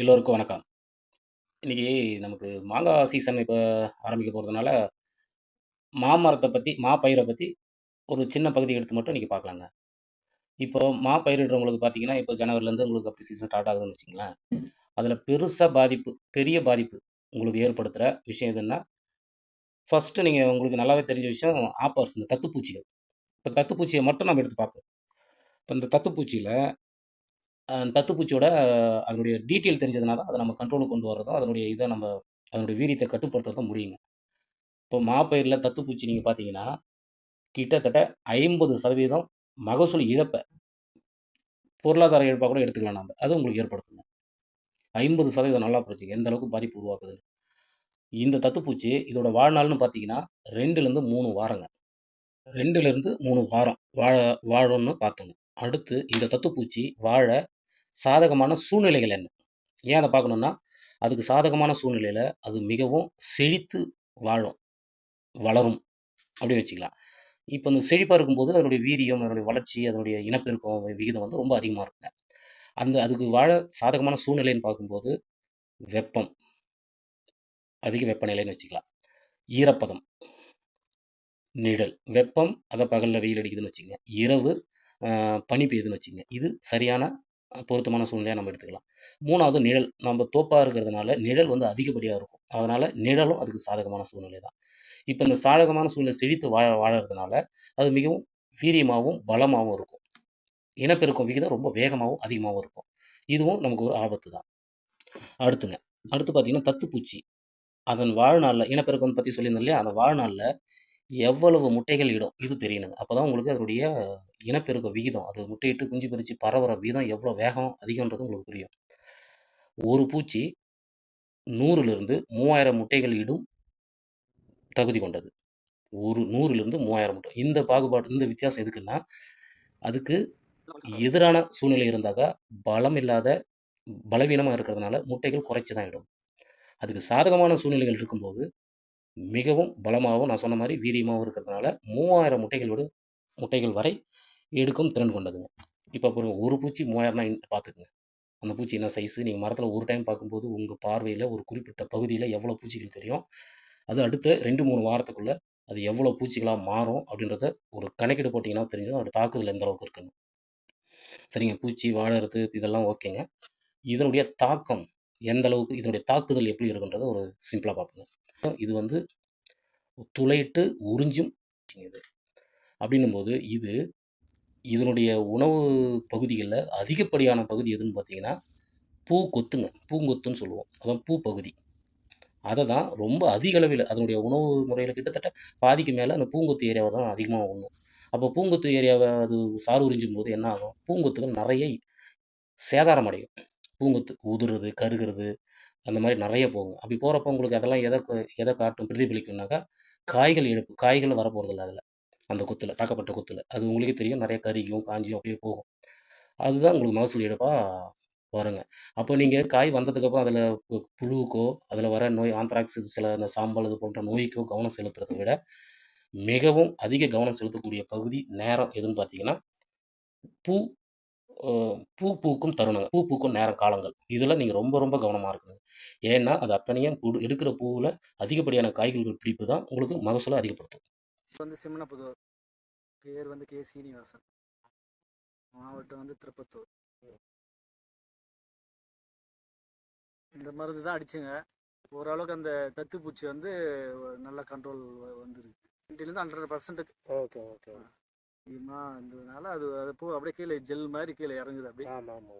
எல்லோருக்கும் வணக்கம். இன்னைக்கு நமக்கு மாங்காய் சீசன் இப்போ ஆரம்பிக்க போகிறதுனால மாமரத்தை பற்றி மா பற்றி ஒரு சின்ன பகுதி எடுத்து மட்டும் இன்றைக்கி பார்க்கலாங்க. இப்போ மா பயிரிடுறவங்களுக்கு பார்த்தீங்கன்னா, இப்போ ஜனவரிலேருந்து உங்களுக்கு அப்படி சீசன் ஸ்டார்ட் ஆகுதுன்னு வச்சுக்கங்களேன். அதில் பெருசாக பாதிப்பு, பெரிய பாதிப்பு உங்களுக்கு ஏற்படுத்துகிற விஷயம் எதுன்னா, ஃபஸ்ட்டு நீங்கள் உங்களுக்கு நல்லாவே தெரிஞ்ச விஷயம் ஆப்பர்ஸ் இந்த தத்துப்பூச்சிகள். இப்போ தத்துப்பூச்சியை மட்டும் நம்ம எடுத்து பார்ப்போம். இப்போ இந்த தத்துப்பூச்சியில் தத்துப்பூச்சியோட அதனுடைய டீட்டெயில் தெரிஞ்சதுனா தான், அதை நம்ம கண்ட்ரோலுக்கு கொண்டு வர்றதும் அதனுடைய இதை நம்ம அதனுடைய வீரியத்தை கட்டுப்படுத்துறதும் முடியுங்க. இப்போ மாப்பயிரில் தத்துப்பூச்சி நீங்கள் பார்த்தீங்கன்னா, கிட்டத்தட்ட 50% மகசூல் இழப்பை பொருளாதார இழப்பாக கூட எடுத்துக்கலாம் நம்ம அது உங்களுக்கு ஏற்படுத்துங்க. 50% நல்லா புரிஞ்சுங்க. எந்த அளவுக்கு பாதிப்பு உருவாக்குது இந்த தத்துப்பூச்சி இதோட வாழ்நாள்னு பார்த்தீங்கன்னா, 2லிருந்து 3 வாரங்க. 2லிருந்து 3 வாரம் வாழ வாழும்னு பார்த்தோங்க. அடுத்து இந்த தத்துப்பூச்சி வாழ சாதகமான சூழ்நிலைகள் என்ன? ஏன் அதை பார்க்கணுன்னா அதுக்கு சாதகமான சூழ்நிலையில் அது மிகவும் செழித்து வாழும், வளரும் அப்படி வச்சுக்கலாம். இப்போ இந்த செழிப்பாக இருக்கும்போது அதனுடைய வீரியம், அதனுடைய வளர்ச்சி, அதனுடைய இனப்பெருக்கம் விகிதம் வந்து ரொம்ப அதிகமாக இருக்குங்க. அந்த அதுக்கு வாழ சாதகமான சூழ்நிலைன்னு பார்க்கும்போது, வெப்பம். அதிக வெப்பநிலைன்னு வச்சுக்கலாம். ஈரப்பதம். நிழல். வெப்பம் அதை பகலில் வெயில் அடிக்குதுன்னு வச்சுக்கோங்க இரவு பனி பெய்யுதுன்னு வச்சுங்க இது சரியான பொருத்தமான சூழ்நிலையாக நம்ம எடுத்துக்கலாம். மூணாவது நிழல். நம்ம தோப்பாக இருக்கிறதுனால நிழல் வந்து அதிகப்படியாக இருக்கும். அதனால் நிழலும் அதுக்கு சாதகமான சூழ்நிலை தான். இப்போ இந்த சாதகமான சூழ்நிலை செழித்து வாழ வாழறதுனால, அது மிகவும் வீரியமாகவும் பலமாகவும் இருக்கும். இனப்பெருக்கம் விகிதம் ரொம்ப வேகமாகவும் அதிகமாகவும் இருக்கும். இதுவும் நமக்கு ஒரு ஆபத்து தான். அடுத்துங்க. அடுத்து பார்த்திங்கன்னா தத்துப்பூச்சி. அதன் வாழ்நாளில் இனப்பெருக்கம் பற்றி சொல்லியிருந்தேன் இல்லையா? அந்த வாழ்நாளில் எவ்வளவு முட்டைகள் இடும்? இது தெரியணுங்க. அப்பதான் உங்களுக்கு அதனுடைய இனப்பெருக்க விகிதம், அது முட்டையிட்டு குஞ்சு பிரித்து பரவுற வீதம் எவ்வளோ வேகம் அதிகம்ன்றது உங்களுக்கு புரியும். ஒரு பூச்சி 100லிருந்து 3000 முட்டைகள் இடும் தகுதி கொண்டது. ஒரு 100லிருந்து 3000 முட்டை. இந்த பாகுபாடு இந்த வித்தியாசம் எதுக்குன்னா, அதுக்கு எதிரான சூழ்நிலை இருந்தாக்கா, பலம் இல்லாத பலவீனமாக இருக்கிறதுனால முட்டைகள் குறைச்சி தான் இடும். அதுக்கு சாதகமான சூழ்நிலைகள் இருக்கும்போது, மிகவும் பலமாகவும் நான் சொன்ன மாதிரி வீரியமாகவும் இருக்கிறதுனால 3000 முட்டைகள் விட முட்டைகள் வரை எடுக்கும் திறன் கொண்டதுங்க. இப்போ பாருங்க ஒரு பூச்சி மூவாயிரம்னா பார்த்துக்குங்க அந்த பூச்சி என்ன சைஸு? நீங்கள் மரத்தில் ஒரு டைம் பார்க்கும்போது, உங்கள் பார்வையில் ஒரு குறிப்பிட்ட பகுதியில் எவ்வளோ பூச்சிகள் தெரியும்? அது அடுத்த ரெண்டு மூணு வாரத்துக்குள்ளே அது எவ்வளோ பூச்சிகளாக மாறும்? அப்படின்றத ஒரு கணக்கீடு போட்டிங்கன்னா தெரிஞ்சிரும். அதோட தாக்குதல் எந்த அளவுக்கு இருக்குன்னு. சரிங்க. பூச்சி வாழறது இதெல்லாம் ஓகேங்க. இதனுடைய தாக்கம் எந்த அளவுக்கு இதனுடைய தாக்குதல் எப்படி இருக்குன்றத ஒரு சிம்பிளாக பார்ப்போங்க. இது வந்து துளையிட்டு உறிஞ்சும் இது. அப்படின்னும்போது இது இதனுடைய உணவு பகுதிகளில் அதிகப்படியான பகுதி எதுன்னு பார்த்தீங்கன்னா, பூங்கொத்துங்க. பூங்கொத்துன்னு சொல்லுவோம். அதான் பூ பகுதி. அதை தான் ரொம்ப அதிக அளவில் அதனுடைய உணவு முறையில் கிட்டத்தட்ட பாதிக்கு மேலே அந்த பூங்கொத்து ஏரியாவை தான் அதிகமாக உண்ணும். அப்போ பூங்கொத்து ஏரியாவை அது சாறு உறிஞ்சும் போது என்ன ஆகும்? பூங்கொத்துகள் நிறைய சேதாரம் அடையும். பூங்கொத்து உதிர்றது, கருகிறது அந்த மாதிரி நிறைய போகும். அப்படி போகிறப்ப உங்களுக்கு அதெல்லாம் எதை க காட்டும் பிரதிபலிக்கும்னாக்கா, காய்கள் இழப்பு. காய்கள் வரப்போகிறதில்ல அதில் அந்த குத்தில் தாக்கப்பட்ட குத்தில் அது உங்களுக்கே தெரியும். நிறைய கறியும் காஞ்சியும் அப்படியே போகும். அதுதான் உங்களுக்கு மகசூல் இழப்பாக வருங்க. அப்போ நீங்கள் காய் வந்ததுக்கப்புறம் அதில் புழுவுக்கோ, அதில் வர நோய் ஆந்த்ராக்ஸ் சில அந்த சாம்பல் இது போன்ற நோய்க்கோ கவனம் செலுத்துறதை விட, மிகவும் அதிக கவனம் செலுத்தக்கூடிய பகுதி, நேரம் எதுன்னு பார்த்தீங்கன்னா, பூ பூ பூக்கும் தருணம். பூ பூக்கும் நேரம் காலங்கள். இதில நீங்க ரொம்ப ரொம்ப கவனமா இருக்கணும். ஏன்னா, அது அத்தனையும் புடு எடுக்கிற பூவுல அதிகப்படியான காய்கள் பிடிப்பு தான் உங்களுக்கு மகசூல அதிகப்படுத்தும். வந்து சிம்மனப்புதூர். பேர் வந்து கே. சீனிவாசன். மாவட்டம் வந்து திருப்பத்தூர். இந்த மருந்து தான் அடிச்சேங்க. ஓரளவுக்கு அந்த தத்துப்பூச்சி வந்து நல்ல கண்ட்ரோல் வ வந்துருக்கு. 90லேருந்து 100% ஓகே, ஓகே. அதிகமா இருந்ததுனால அது அது பூ அப்படியே கீழே ஜெல் மாதிரி கீழே இறங்குது அப்படியே. ஆமா, ஆமா.